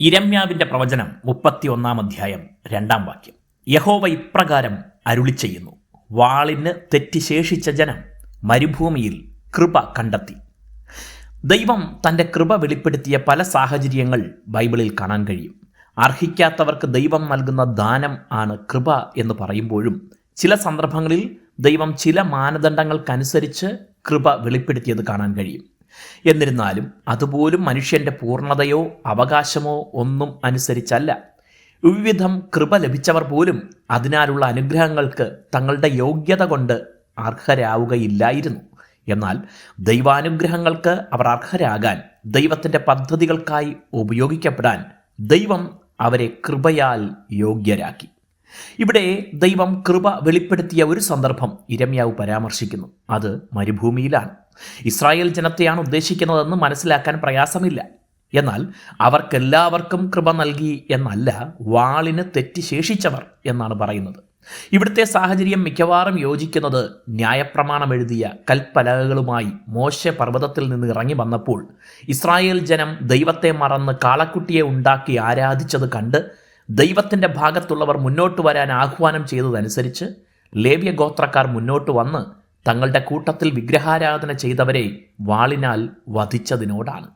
ഇരമ്യാവിന്റെ പ്രവചനം മുപ്പത്തി ഒന്നാം അധ്യായം രണ്ടാം വാക്യം. യഹോവ ഇപ്രകാരം അരുളി ചെയ്യുന്നു. വാളിന് തെറ്റിശേഷിച്ച ജനം മരുഭൂമിയിൽ കൃപ കണ്ടെത്തി. ദൈവം തന്റെ കൃപ വെളിപ്പെടുത്തിയ പല സാഹചര്യങ്ങൾ ബൈബിളിൽ കാണാൻ കഴിയും. അർഹിക്കാത്തവർക്ക് ദൈവം നൽകുന്ന ദാനം ആണ് കൃപ എന്ന് പറയുമ്പോഴും ചില സന്ദർഭങ്ങളിൽ ദൈവം ചില മാനദണ്ഡങ്ങൾക്കനുസരിച്ച് കൃപ വെളിപ്പെടുത്തിയത് കാണാൻ കഴിയും. എന്നിരുന്നാലും അതുപോലും മനുഷ്യന്റെ പൂർണതയോ അവകാശമോ ഒന്നും അനുസരിച്ചല്ല. വിവിധം കൃപ ലഭിച്ചവർ പോലും അതിനാലുള്ള അനുഗ്രഹങ്ങൾക്ക് തങ്ങളുടെ യോഗ്യത കൊണ്ട് അർഹരാവുകയില്ലായിരുന്നു. എന്നാൽ ദൈവാനുഗ്രഹങ്ങൾക്ക് അവർ അർഹരാകാൻ ദൈവത്തിന്റെ പദ്ധതികൾക്കായി ഉപയോഗിക്കപ്പെടാൻ ദൈവം അവരെ കൃപയാൽ യോഗ്യരാക്കി. ഇവിടെ ദൈവം കൃപ വെളിപ്പെടുത്തിയ ഒരു സന്ദർഭം ഇരമ്യാവ് പരാമർശിക്കുന്നു. അത് മരുഭൂമിയിലാണ്. ഇസ്രായേൽ ജനത്തെയാണ് ഉദ്ദേശിക്കുന്നതെന്ന് മനസ്സിലാക്കാൻ പ്രയാസമില്ല. എന്നാൽ അവർക്കെല്ലാവർക്കും കൃപ നൽകി എന്നല്ല വാളിന് തെറ്റി ശേഷിച്ചവർ എന്നാണ് പറയുന്നത്. ഇവിടുത്തെ സാഹചര്യം മിക്കവാറും യോജിക്കുന്നത് ന്യായപ്രമാണം എഴുതിയ കൽപ്പലകകളുമായി മോശ പർവതത്തിൽ നിന്ന് ഇറങ്ങി വന്നപ്പോൾ ഇസ്രായേൽ ജനം ദൈവത്തെ മറന്ന് കാളക്കുട്ടിയെ ഉണ്ടാക്കി ആരാധിച്ചത് കണ്ട് ദൈവത്തിന്റെ ഭാഗത്തുള്ളവർ മുന്നോട്ട് വരാൻ ആഹ്വാനം ചെയ്തതനുസരിച്ച് ലേവ്യ ഗോത്രക്കാർ മുന്നോട്ട് വന്ന് തങ്ങളുടെ കൂട്ടത്തിൽ വിഗ്രഹാരാധന ചെയ്തവരെ വാളിനാൽ വധിച്ചതിനോടാണ്.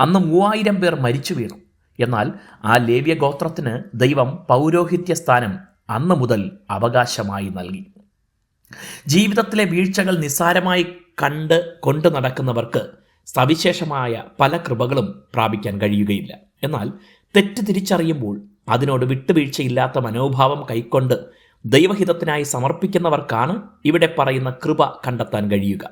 അന്ന് മൂവായിരം പേർ മരിച്ചു വീണു. എന്നാൽ ആ ലേവ്യ ഗോത്രത്തിന് ദൈവം പൗരോഹിത്യ സ്ഥാനം അന്ന് മുതൽ അവകാശമായി നൽകി. ജീവിതത്തിലെ വീഴ്ചകൾ നിസ്സാരമായി കണ്ട് കൊണ്ടു നടക്കുന്നവർക്ക് സവിശേഷമായ പല കൃപകളും പ്രാപിക്കാൻ കഴിയുകയില്ല. എന്നാൽ തെറ്റ് തിരിച്ചറിയുമ്പോൾ അതിനോട് വിട്ടുവീഴ്ചയില്ലാത്ത മനോഭാവം കൈക്കൊണ്ട് ദൈവഹിതത്തിനായി സമർപ്പിക്കുന്നവർക്കാണ് ഇവിടെ പറയുന്ന കൃപ കണ്ടെത്താൻ കഴിയുക.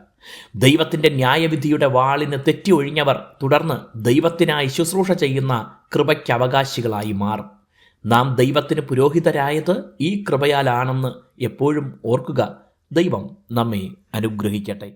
ദൈവത്തിന്റെ ന്യായവിധിയുടെ വാളിന് തെറ്റി ഒഴിഞ്ഞവർ തുടർന്ന് ദൈവത്തിനായി ശുശ്രൂഷ ചെയ്യുന്ന കൃപയ്ക്ക് അവകാശികളായി മാറും. നാം ദൈവത്തിന് പുരോഹിതരായത് ഈ കൃപയാലാണെന്ന് എപ്പോഴും ഓർക്കുക ദൈവം നമ്മെ അനുഗ്രഹിക്കട്ടെ.